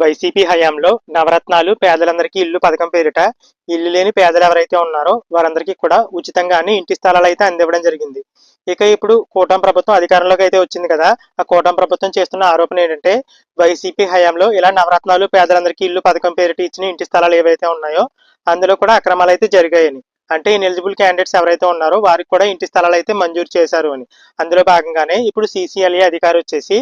YCP హయాంలో నవరత్నాలు పేదలందరికీ ఇల్లు పథకం పేరిట ఇల్లు లేని పేదలు ఎవరైతే ఉన్నారో వారందరికీ కూడా ఉచితంగానే ఇంటి స్థలాలు అయితే అందివ్వడం జరిగింది. ఇక ఇప్పుడు కూటమి ప్రభుత్వం అధికారంలోకి అయితే వచ్చింది కదా ఆ కూటమి ప్రభుత్వం చేస్తున్న ఆరోపణ ఏంటంటే వైసీపీ హయాంలో ఇలా నవరత్నాలు పేదలందరికీ ఇల్లు పథకం పేరిట ఇచ్చిన ఇంటి స్థలాలు ఏవైతే ఉన్నాయో అందులో కూడా అక్రమాలు అయితే జరిగాయని. అంటే ఎలిజిబుల్ క్యాండిడేట్స్ ఎవరైతే ఉన్నారో వారికి కూడా ఇంటి స్థలాలు అయితే మంజూరు చేశారు అని. అందులో భాగంగానే ఇప్పుడు సీసీఎల్ఏ అధికారి వచ్చేసి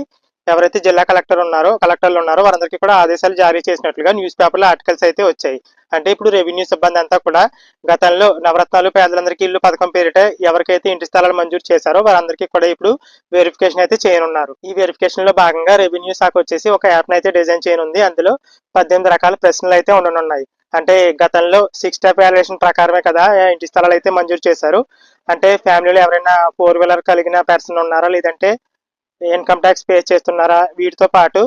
ఎవరైతే జిల్లా కలెక్టర్ ఉన్నారో కలెక్టర్లు ఉన్నారో వారందరికీ కూడా ఆదేశాలు జారీ చేసినట్లుగా న్యూస్ పేపర్లో ఆర్టికల్స్ అయితే వచ్చాయి. అంటే ఇప్పుడు రెవెన్యూ సిబ్బంది అంతా కూడా గతంలో నవరత్నాలు పేదలందరికీ ఇల్లు పథకం పేరిట ఎవరికైతే ఇంటి స్థలాలు మంజూరు చేశారో వారందరికీ కూడా ఇప్పుడు వెరిఫికేషన్ అయితే చేయనున్నారు. ఈ వెరిఫికేషన్లో భాగంగా రెవెన్యూ శాఖ వచ్చేసి ఒక యాప్ అయితే డిజైన్ చేయనుంది. అందులో పద్దెనిమిది రకాల ప్రశ్నలు అయితే ఉండనున్నాయి. అంటే గతంలో సిక్స్ స్టెప్ వాల్యుయేషన్ ప్రకారమే కదా ఇంటి స్థలాలు అయితే మంజూరు చేశారు. అంటే ఫ్యామిలీలో ఎవరైనా ఫోర్ వీలర్ కలిగిన పర్సన్ ఉన్నారా లేదంటే ఇన్కమ్ ట్యాక్స్ పే చేస్తున్నారా? వీటితో పాటు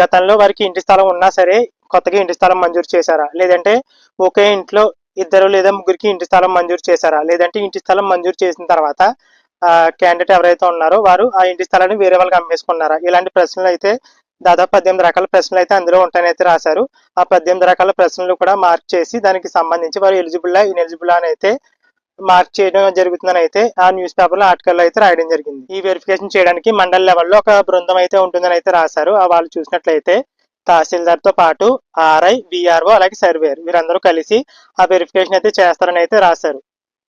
గతంలో వారికి ఇంటి స్థలం ఉన్నా సరే కొత్తగా ఇంటి స్థలం మంజూరు చేశారా? లేదంటే ఒకే ఇంట్లో ఇద్దరు లేదా ముగ్గురికి ఇంటి స్థలం మంజూరు చేశారా? లేదంటే ఇంటి స్థలం మంజూరు చేసిన తర్వాత క్యాండిడేట్ ఎవరైతే ఉన్నారో వారు ఆ ఇంటి స్థలాన్ని వేరే వాళ్ళకి అమ్మేసుకున్నారా? ఇలాంటి ప్రశ్నలు అయితే దాదాపు పద్దెనిమిది రకాల ప్రశ్నలు అయితే అందులో ఉంటాయని రాశారు. ఆ పద్దెనిమిది రకాల ప్రశ్నలు కూడా మార్క్ చేసి దానికి సంబంధించి వారు ఎలిజిబుల్ ఇన్ఎలిజిబుల్ అని అయితే మార్క్ చేయడం జరుగుతుందని అయితే ఆ న్యూస్ పేపర్లో ఆర్టికల్ అయితే రాయడం జరిగింది. ఈ వెరిఫికేషన్ చేయడానికి మండల్ లెవెల్లో ఒక బృందం అయితే ఉంటుందని అయితే రాశారు. వాళ్ళు చూసినట్లయితే తహసీల్దార్తో పాటు ఆర్ఐ విఆర్ఓ అలాగే సర్వేర్ వీరందరూ కలిసి ఆ వెరిఫికేషన్ అయితే చేస్తారని అయితే రాశారు.